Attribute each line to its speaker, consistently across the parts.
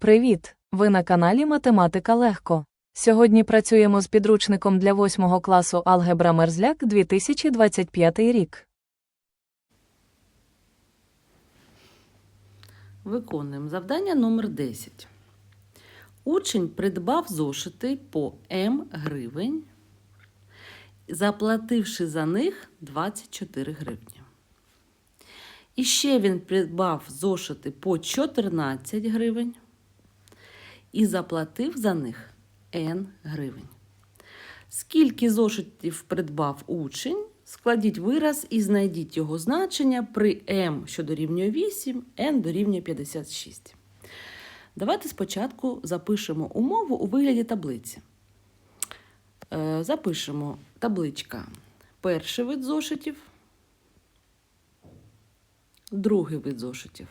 Speaker 1: Привіт! Ви на каналі Математика Легко. Сьогодні працюємо з підручником для 8 класу Алгебра Мерзляк 2025 рік.
Speaker 2: Виконуємо завдання номер 10. Учень придбав зошити по М гривень, заплативши за них 24 гривні. І ще він придбав зошити по 14 гривень і заплатив за них Н гривень. Скільки зошитів придбав учень? Складіть вираз і знайдіть його значення при m, що дорівнює 8, n дорівнює 56. Давайте спочатку запишемо умову у вигляді таблиці. Е, Запишемо табличка. Перший вид зошитів, другий вид зошитів.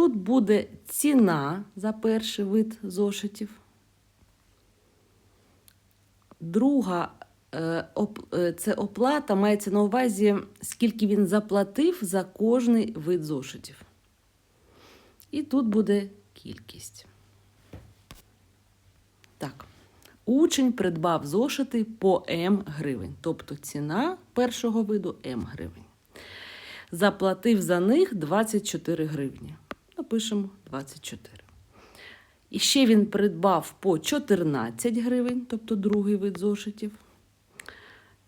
Speaker 2: Тут буде ціна за перший вид зошитів. Друга е, е, це оплата мається на увазі, скільки він заплатив за кожний вид зошитів. І тут буде кількість. Так. Учень придбав зошити по М гривень, тобто ціна першого виду М гривень. Заплатив за них 24 гривні. Напишемо 24. І ще він придбав по 14 гривень, тобто другий вид зошитів,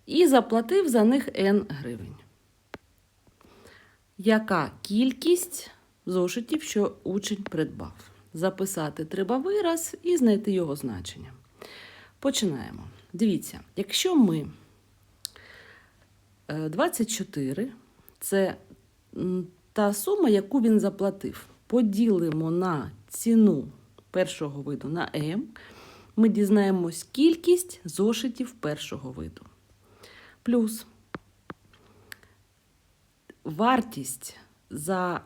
Speaker 2: і заплатив за них N гривень. Яка кількість зошитів, що учень придбав? Записати треба вираз і знайти його значення. Починаємо. Дивіться, якщо ми е, 24 це та сума, яку він заплатив, поділимо на ціну першого виду на М, ми дізнаємось кількість зошитів першого виду. Плюс вартість за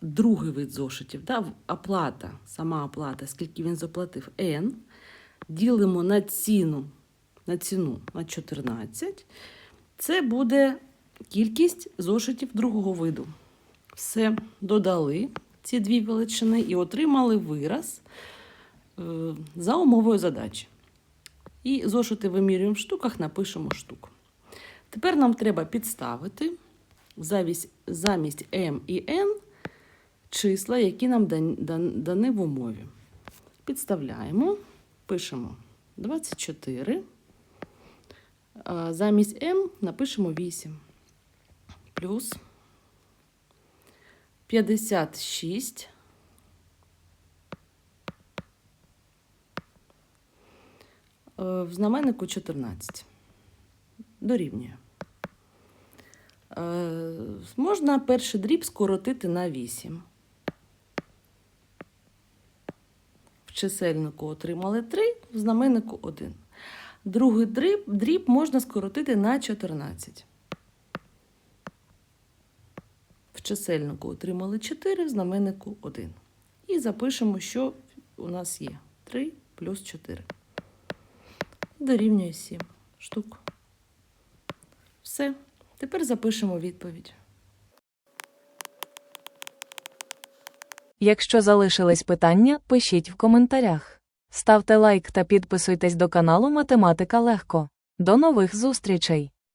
Speaker 2: другий вид зошитів, да, оплата, сама оплата, скільки він заплатив N, ділимо на ціну, на ціну на 14. Це буде кількість зошитів другого виду. Все додали ці дві величини і отримали вираз е, за умовою задачі. І зошити вимірюємо в штуках, напишемо штук. Тепер нам треба підставити замість, m і n числа, які нам дан- дан- дані в умові. Підставляємо, пишемо 24. Замість m напишемо 8. Плюс 56. Е, В знаменнику 14. Дорівнює. Е, Можна перший дріб скоротити на 8. В чисельнику отримали 3, в знаменнику 1. Другий дріб, дріб можна скоротити на 14. Чисельнику отримали 4, в знаменнику 1. І запишемо, що у нас є 3 плюс 4. Дорівнює 7 штук. Все. Тепер запишемо відповідь.
Speaker 1: Якщо залишились питання, пишіть в коментарях. Ставте лайк та підписуйтесь до каналу Математика Легко. До нових зустрічей!